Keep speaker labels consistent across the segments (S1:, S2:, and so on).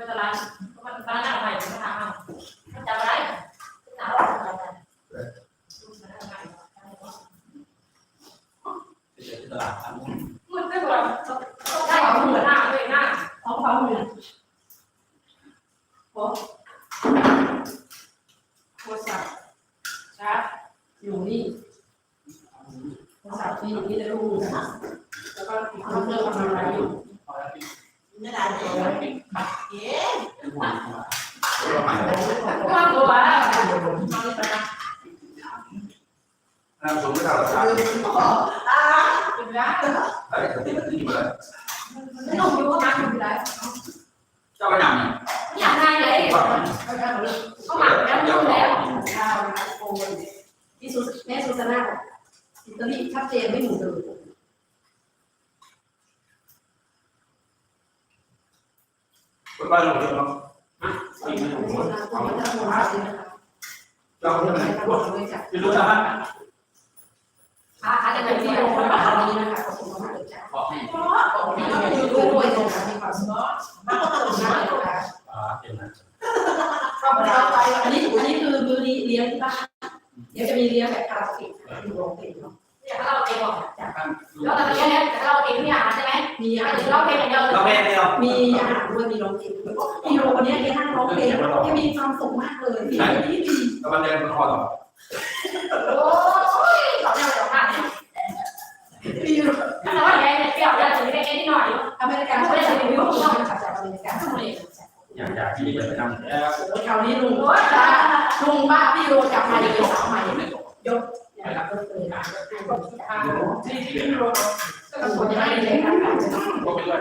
S1: ไม่เป็นไรเพราะมันฟ้าหน้าใหม่ไม่ทำเอามันจำอะไรหนาอะไรกัน
S2: ตลาดครับ
S1: มันไม่ควรได้ของเหมือนหน้าเลยหน้า
S3: ของเขาเนี่ยโอ้โทรศัพท์ชาร์จอยู่นี่โทรศัพท์ที่อยู่นี่จะรู้นะแล้วก็อีกเครื่องทำอะไรอยู่
S4: ไม่ได้เลย เป็
S2: นห่วงครับ
S1: ว่างตัวแล้วมาเลยไปนะ
S5: นางสมไม่ทำหรอกครับ
S4: ตา
S1: เป็นแล้ว
S5: ไอ้คนที่ที่มา
S1: ไม่ต้องอยู่ก็มาอยู่แล้ว
S5: เจ้าก็ยังเนี่ย
S1: อยากได้เลย
S3: เขาจะเอาเรื่อง
S1: ก็หมักแล้
S3: อานาอิตาลีชัดเจนไม่หมุนเลย
S5: คนบ้านเราเนาะ
S3: ไหมุนเลยนะผมจะหมุนเลยนะคะ
S5: เจ้าก็ไม่
S3: ไม่
S5: ได้
S3: ทำเลยจ้ะ
S2: พี่รู้จักไหม
S1: อาอาจจะ
S3: เป็
S1: เป็นน
S3: ที่
S1: ที่
S3: โรา
S1: ยา
S3: บา
S1: บา
S3: ล
S1: ล
S3: นี้
S1: นี้
S3: นะขอบคุณมากเลยจ้ะที่ด้วยด้วยตรงนั้นมีความสุขมากเลยค่ะ
S2: อ่าเดี๋ยวนะ
S3: เข้าไปอันนี้อันนี้คือมือเลี้ยงที่บ้านเดี๋ยวจะมีเลี้ยงแบบคาราโอเกะอยู่โรงเรียนเนาะ
S1: เนี่ยเราเองบอกแล้วต่ตอนนี้เนี่ยเราเองที่อาหารใช่ไหม
S3: มี
S1: อา
S3: อา
S1: หารเราเองอย่างเดียว
S2: เราเพลงเดียว
S3: มีอาหารด้วยมีร้องเพลงมีโรคนนี้แกนั่งร้องเพลงแกมีความสุขมากเลยดีดีดี
S5: ตะวันแดงมันคอต่อ
S1: โอ้ยเราเนี่ยเราผ่าน
S3: ดี
S1: แต่ ว่าแกเนี่ยเปรี้ยวแล้วถึงได้แค่นิดหน่อย
S3: อเมริกันไม่ได้รีวิวชอบจากอเมริกัน
S2: อยากอยากที่จะไปทำแล้ว
S3: โอ้ยคราวนี้ลุงลุงป้าพี่โรกลับมาอีกสาวใหม่ยศนะครับก็เคยมาที่ที่โรก็ควรจะให้เลยค่ะ
S2: ก็ไปด้วย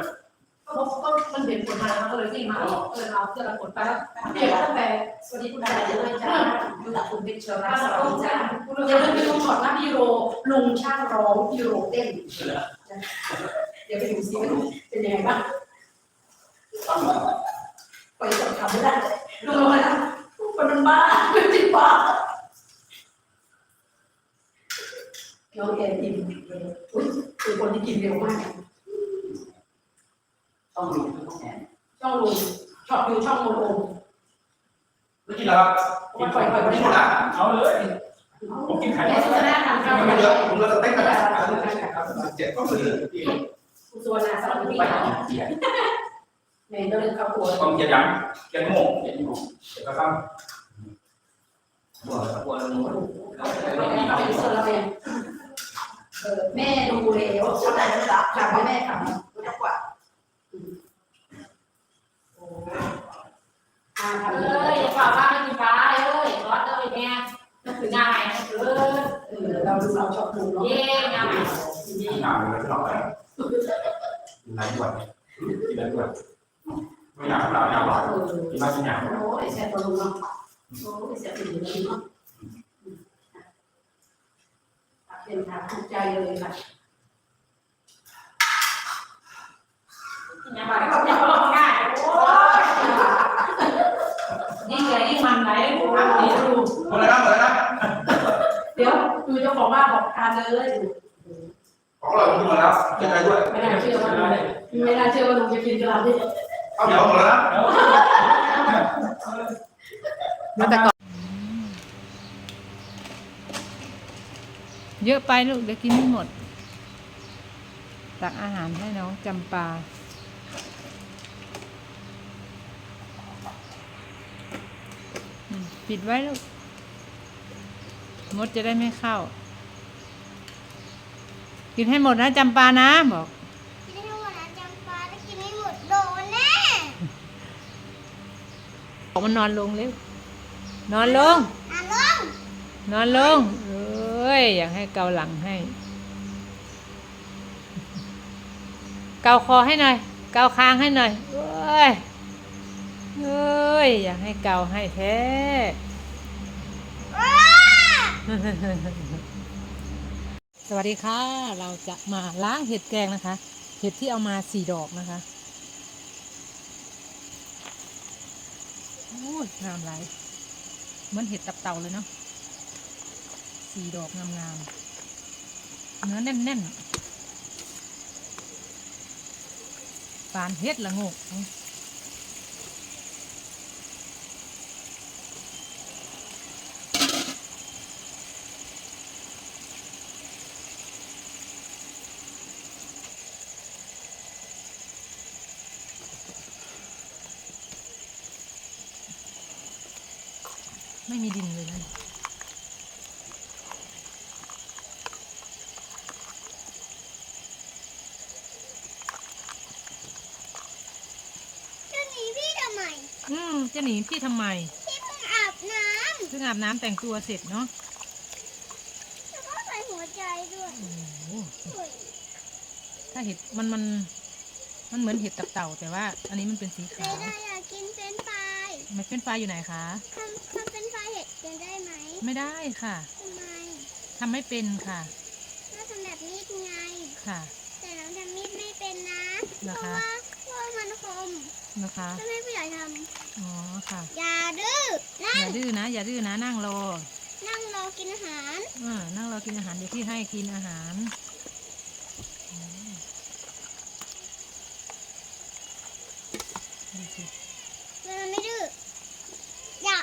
S1: ก็ก็มันเห็นผลมาแล้วก็เลยที่มาเออเราเพื่อเราผลไปแล้ว
S3: เดี๋ยวตั้งแต่สวัสดีคุณอะไรเลยจ้าอยู่กับคุณเป็นเชิญรับสวัสดีจ้าอย่าลืมไปดูก่อนนะพี่โรลุงช่างร้องพี่โรเต้น เดี๋ยวไปดูซิว่าเป็นยังไงบ้างไปทำไม่ได้ลุงลงมาแล้วคนมันบ้าเป็นจิตบ้าน้องแอนกินอุ้ยคือคนที่กินเร็วมาก
S2: ต้องรู้ต้องแอน
S3: ช่องลุงชอบดูช่องโมโอ
S5: ไม่กินแล้วครับ
S3: ว่าปล่อยปล่อยไม่
S5: ไม่
S3: ได้
S5: กินละ
S2: เอาเลย ผมกินไข่
S3: แม่สุดาทำข้าว
S5: ไม่
S3: ไม่
S5: เย
S3: ได้
S5: อะผมเลือกสเต็กกันแล้วเจ็ดก็คือ
S3: คุณสุวรรณาสลับ
S2: ไป
S3: ไป
S2: หาเสีย
S3: แม่เดินเข้าครัว
S5: ต้องเกียร์ยังเกียร์โม่
S2: เดี๋ยวนี้ผม
S5: เกียร์กระซ้
S2: ปวดปวดหัว
S3: เป็นส่วนละเป็นเออแม่ดูแล้วเข้าใจแล้วจ้ะขับแม่ขับ
S4: รู้จักกว่า
S3: อ่า
S1: เอ
S3: ทำเล
S1: อยอย่าฝากบ้านไม่กินฟ้าเลยรถเลยแม่ ต้องถึงงานไหนเออ
S3: เออเราดูเราชอบดูเนาะ
S1: เย่งานไหนำ
S5: หนาวเลยที่เราไปกินไรด้วยกินไรด้วยไม่หนาวหนาวหนาวหนาว
S3: เออ
S5: กินมากกินหนาว
S3: โอ้ยแซ่บตัวลุงเนาะโอ้ยแซ่บถึงเลยเนาะเป็นทางถูกใจเลยค่ะ
S1: งานไหนก็จะลงง่ายโอ้ยนี่ไงนี่มันไหนกู
S3: อะ
S1: ทำ
S3: เดี๋
S1: นี่
S3: ยวดู
S5: หมดเลยนะหมดเลยนะ
S3: เดี๋ยว ดูเจ้าของบ้านบอกทานเลย
S5: ของเรากินหมดแล้วกินอะไรด้วย
S3: ไม่น่าเชื่อว่าไม่น่าเชื่อว่าลุงจะกินกระลาที่
S5: ข้าวเหนียวหมดแล้วนะ
S6: เยอะไปลูกเดี๋ยวกินไม่หมด ตักอาหารให้น้องจำปาอืมปิดไว้ลูกมดจะได้ไม่เข้า กินให้หมดนะจำปานะบอก
S7: กินให้หมดนะจำปาถ้ากินไม่หมดโดนแน่
S6: บอกมันนอนลงเร็วนอนลง
S7: อะลง
S6: นอนลงเอ้ยอยากให้เกาหลังให้ เกาคอให้หน่อย เกาคางให้หน่อยเอ้ยเอ้ยอยากให้เกาให้แท้ สวัสดีค่ะ เราจะมาล้างเห็ดแกงนะคะ เห็ดที่เอามาสี่ดอกนะคะโอ้ยงามหลเหมือนเห็ดตับเต่าเลยเนาะสี่ดอกงามๆเนื้อแน่นๆปานเฮ็ดละงก ไม่มีดินเลยนะ
S7: จะหนีพี่ทำไม
S6: อืมจะหนีพี่ทำไม
S7: พี่เพิ่งอาบน้
S6: เพิ่งอาบน้ำแต่งตัวเสร็จเนาะำ
S7: แล้วก็ใส่หัวใจด้วย
S6: โอ้โห
S7: โอ้ย
S6: ถ้าเห็ดมันมันมันเหมือนเห็ดตับเต่า แต่ว่า อันนี้มันเป็นสี
S7: เร
S6: ขาว
S7: ดาอยากกินเฟรนช์ฟราย
S6: มันเป็นไฟอยู่ไหนคะ
S7: ทำทำ เป็นไฟเห็ดกันได้ไหม
S6: ไม่ได้ค่ะ
S7: ทำไม
S6: ทำไม่เป็นค่ะ
S7: ถ้าทำแบบนี้ไง
S6: ค่ะ
S7: แต่เราทำมีดไม่เป็นนะ
S6: เหรอ
S7: เพราะ
S6: คะ
S7: ว่าเพราะว่ามันคม
S6: นะคะ
S7: ถ้าไม่ผู้ใหญ่ท
S6: อ๋อค่ะำ
S7: อย่าดื้อ
S6: อ
S7: นั่ง
S6: ย่าดื้อนะ อย่าดื้อนะนั่งรอ
S7: นั่งรอกินอาหาร
S6: อ่านั่งรอกินอาหารเดี๋ยวพี่ให้กินอาหารอืมดูสิ
S7: มันไม่ดื้ออย่า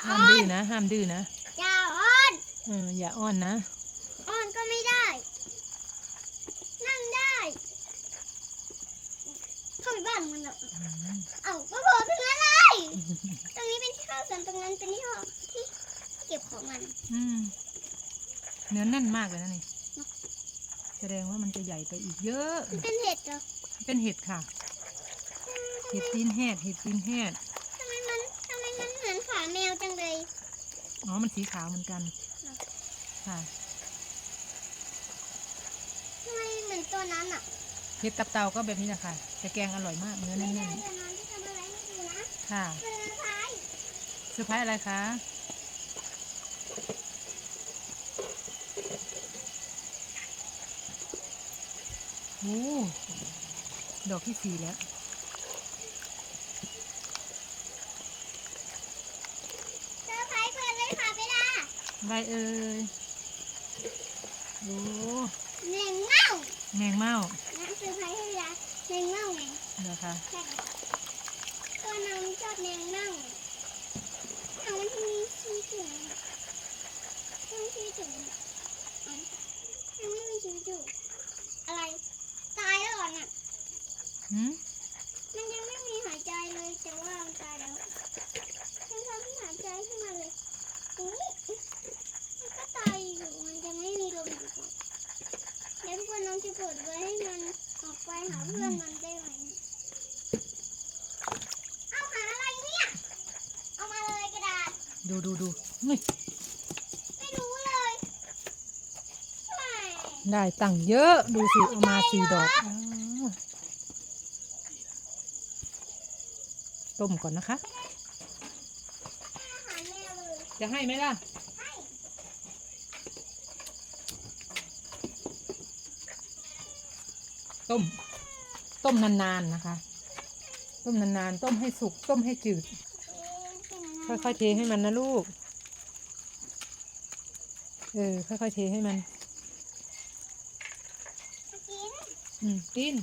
S6: ห้า
S7: อ้
S6: ม
S7: อ
S6: ดื้อนนะห้ามดื้อนะ
S7: อย่าอ้อน
S6: เอออย่าอ้อนนะ
S7: อ้อนก็ไม่ได้ นั่งได้เข้าไปบ้านมันแล้ว
S6: อืม
S7: เอ้าก็บอกตรงนั้นเลยตรงนี้เป็นที่เข้าส่วนตรงนั้นเป็นที่ห้องที่เก็บของมัน
S6: อืมเนื้อแน่นมากเลยนะนี่ แสดงว่ามันจะใหญ่ไปอีกเยอะ
S7: มันเป็นเห็ดเหรอ
S6: เป็นเห็ดค่ะ เห็ดตีนแหดเห็ดตีนแหด
S7: แมวจังเลย
S6: อ๋อ มันสีขาวเหมือนกัน ค่ะ
S7: ทำไมเหมือนตัวนั้นอะ
S6: เห็ดตับเต่าก็แบบนี้แหละค่ะจะแกงอร่อยมากเนื้อ
S7: ไม่
S6: แน่
S7: ได้
S6: น
S7: ตัวนั้นที่ทำอะไรไม่ดูนะ
S6: ๆค่ะ
S7: เรือพาย
S6: เซอร์ไพรส์อะไรคะโอ้ดอกที่สี่แล้ว
S7: เรือพายเปิดเลยค่ะเวลา
S6: อะไรเอ่ยโอ้
S7: แมงเม่า
S6: แมงเม่า
S7: นะเรือพายให้เวลาแมงเม่าไง
S6: เหรอคะ
S7: ใช่ตัวน้องชอบแมงเม่าเอามันมีชีวิตอยู่นะมันมีชีวิตอยู่นะอ๋อมันไม่มีชีวิตอยู่อะไร ตายแล้วเหรอน่ะ
S6: หืม
S7: มันยังไม่มีหายใจเลยแต่ว่ามันตายแล้วยังทำให้หายใจขึ้นมาเลยอุ้ยมันก็ตายอยู่มันจะไม่มีลมอยู่เดี๋ยวเพื่อนน้องจะเปิดไว้ให้มันออกไปหาเพื่อนมันได้ไหมเอาหาอะไรเนี่ย เอามาเลยกระ ดาษ
S6: ดูดูดูนี่
S7: ไม่รู้เลยไม่
S6: ได้ตังค์เยอะดูสิเอามาสี่ดอกอ้าวต้มก่อนนะคะ
S7: อาหารแมวเลย
S6: จะให้ไหมล่ะ
S7: ให้
S6: ต้ม ต้มนานๆนะคะ ต้มนานๆ ต้มให้สุก ต้มให้จืด ค่อยๆเทให้มันนะลูก เออ ค่อยๆเทให้มัน
S7: ๆกิน
S6: อืมกิน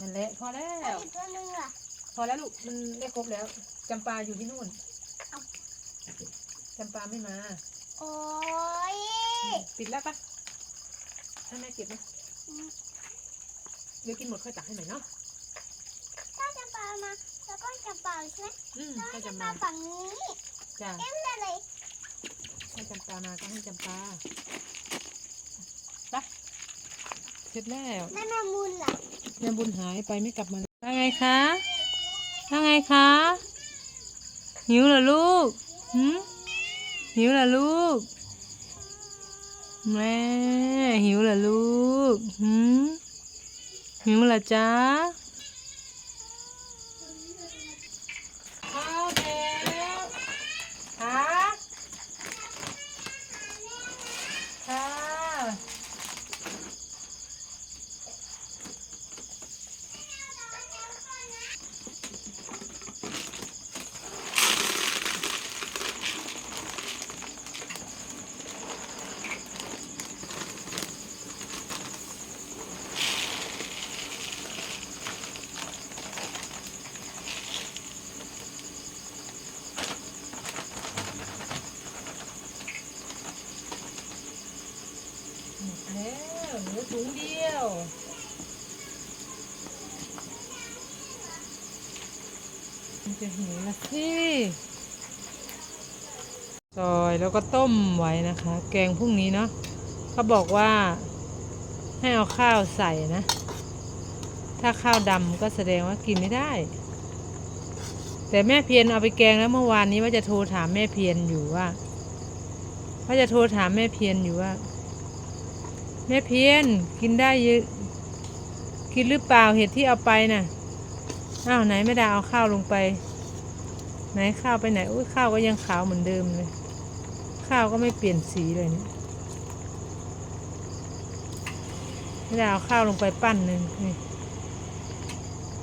S6: นั่นแหละพอแล้ว
S7: อีกตัวหนึงล่ะ
S6: พอแล้วลูก มันได้ครบแล้ว จำปาอยู่ที่นู่น
S7: เอ้า
S6: จำปาไม่มา
S7: โอ้ย
S6: ปิดแล้วปะให้แม่เก็บนะ
S7: อืม
S6: เดี๋ยวกินหมดค่อยตักให้ใหม่เนาะ
S7: ถ้าจะปามา แล้วก็จะเป่าใช่ไหม
S6: อืม
S7: ถ้า
S6: ให้
S7: จะ
S6: จำ
S7: ปา
S6: ปา
S7: ฝั่งนี้
S6: จ้า
S7: เต็มเลยเลย
S6: ให้จำปามาก็ให้จำปาไปเสร็จแล้ว
S7: แม่แม่มูลล่ะ
S6: แม่บุญหายไปไม่กลับมาว่าไงคะว่าไงคะหิวเหรอลูกหืมหิวเหรอลูกแม่หิวเหรอลูกหืมหิวเหรอจ๊ะข้าวแล้วค่ะค่ะ หมด แล้วเหลือถุงเดียวมันจะหิวละสิซอยแล้วก็ต้มไว้นะคะ แกงพรุ่งนี้เนาะเขาบอกว่าให้เอาข้าวใส่นะ ถ้าข้าวดำก็แสดงว่ากินไม่ได้ แต่แม่เพียรเอาไปแกงแล้วเมื่อวานนี้ว่าจะโทรถามแม่เพียรอยู่ว่าว่าจะโทรถามแม่เพียรอยู่ว่า แม่เพียรกินได้เยอะกินหรือเปล่าเห็ดที่เอาไปน่ะอ้าวไหนไม่ได้เอาข้าวลงไป ไหนข้าวไปไหนอุ้ยข้าวก็ยังขาวเหมือนเดิมเลย ข้าวก็ไม่เปลี่ยนสีเลยเนี่ยไม่ได้เอาข้าวลงไปปั้นหนึ่งนี่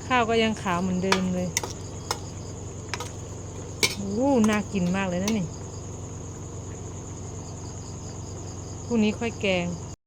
S6: ข้าวก็ยังขาวเหมือนเดิมเลยโอ้น่ากินมากเลยนะนี่พรุ่งนี้ค่อยแกง